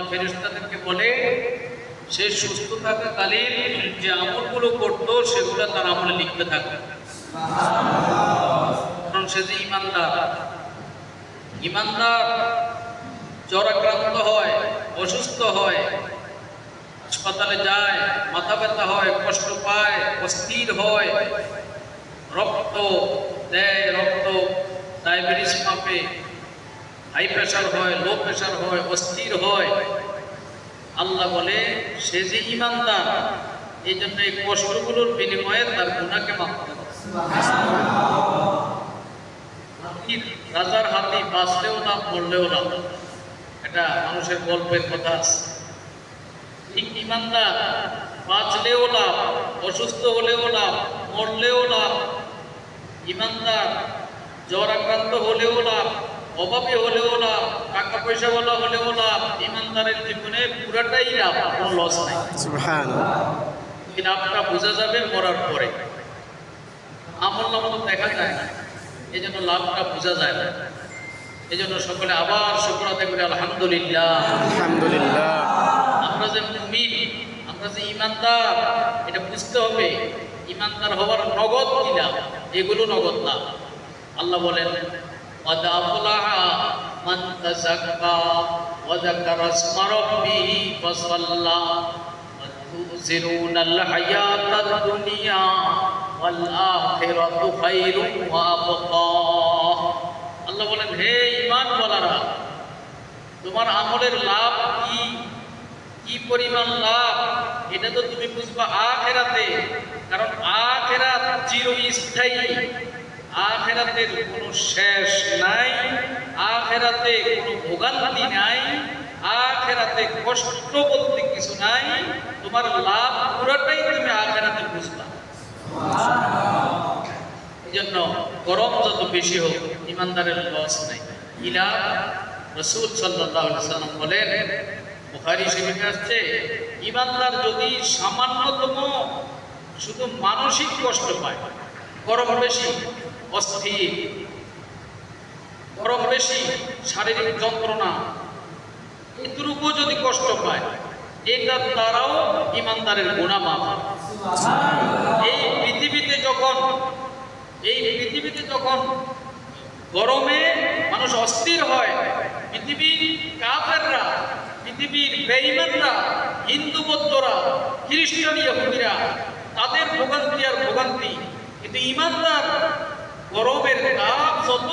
আল্লাহ ফেরেশতাদেরকে বলে, সে সুস্থ থাকাকালীন যে আমলগুলো করতো, সেগুলো তার আমলে লিখতে থাকবে। কারণ সে যে ইমানদার ইমানদার জ্বরাক্রান্ত হয়, অসুস্থ হয়, হাসপাতালে যায়, মাথা ব্যথা হয়, কষ্ট পায়, অস্থির হয়, রক্ত দেয়, রক্ত ডায়াবেটিস মাপে হাই প্রেশার হয়, লো প্রেশার হয়, অস্থির হয়। আল্লাহ বলে, সে যে ইমানদার এই জন্য এই কষ্টগুলোর বিনিময়ে তার গুণাকে মাফ করে রাজার হাতি বাঁচলেও না, মরলেও না। এটা মানুষের গল্পের কথা আছে। ঠিক ইমানদার বাঁচলেও লাভ, অসুস্থ হলেও লাভ, মরলেও লাভ। ইমানদার জ্বর আক্রান্ত হলেও লাভ অভাবী হলেও লাভ টাকা পয়সা বলা হলেও লাভ ইমানদারের জীবনে পুরাটাই লাভ কোনো লস নাই। এই লাভটা বোঝা যাবে মরার পরে। আমল নামল দেখা যায় না এই জন্য লাভটা বোঝা যায় না। এই জন্য সকলে আবার শুক্র আদায় করি আলহামদুলিল্লাহ। আলহামদুলিল্লাহ। আমরা যে মুমিন আমরা যে ইমানদার এটা বুঝতে হবে ইমানদার হওয়ার নগদ কিনা এগুলো নগদ না। আল্লাহ বলেন قد أفلح من تزكى وذكر اسم ربه فصلى وتؤثرون الحياة الدنيا والآخرة خير وأبقى আল্লাহ বলেন হে ইমান বলারা তোমার আমলের লাভ কি কি পরিমাণ লাভ এটা তো তুমি বুঝবা আখেরাতে কারণ আখেরাত চিরস্থায়ী আখেরাতের কোনো শেষ নাই, আখেরাতে কোনো ভোগান্তি নাই, আখেরাতে কষ্ট বলতে কিছু নাই, তোমার লাভ পুরোটাই তুমি আখেরাতে বুঝবা। এই জন্য গরম যত বেশি হোক, ইমানদারের লস নাই। ইলা রসুল সাল্লাম বলেন, বুখারি শরীফে আসছে, ইমানদার যদি সামান্যতম শুধু মানসিক কষ্ট পায়, গরম বেশি অস্থির, গরম বেশি, শারীরিক যন্ত্রণা। এটুকু যদি কষ্ট পায় এটার দ্বারাও ইমানদারের গুণামাপ এই পৃথিবীতে যখন, এই পৃথিবীতে যখন গরমে মানুষ অস্থির হয়, পৃথিবীর কাফেররা, পৃথিবীর বেঈমানরা, হিন্দু বৌদ্ধরা, খ্রিস্টান ইহুদিরা, তাদের ভোগান্তি আর ভোগান্তি কিন্তু ইমানদার গরমের তাপ যতই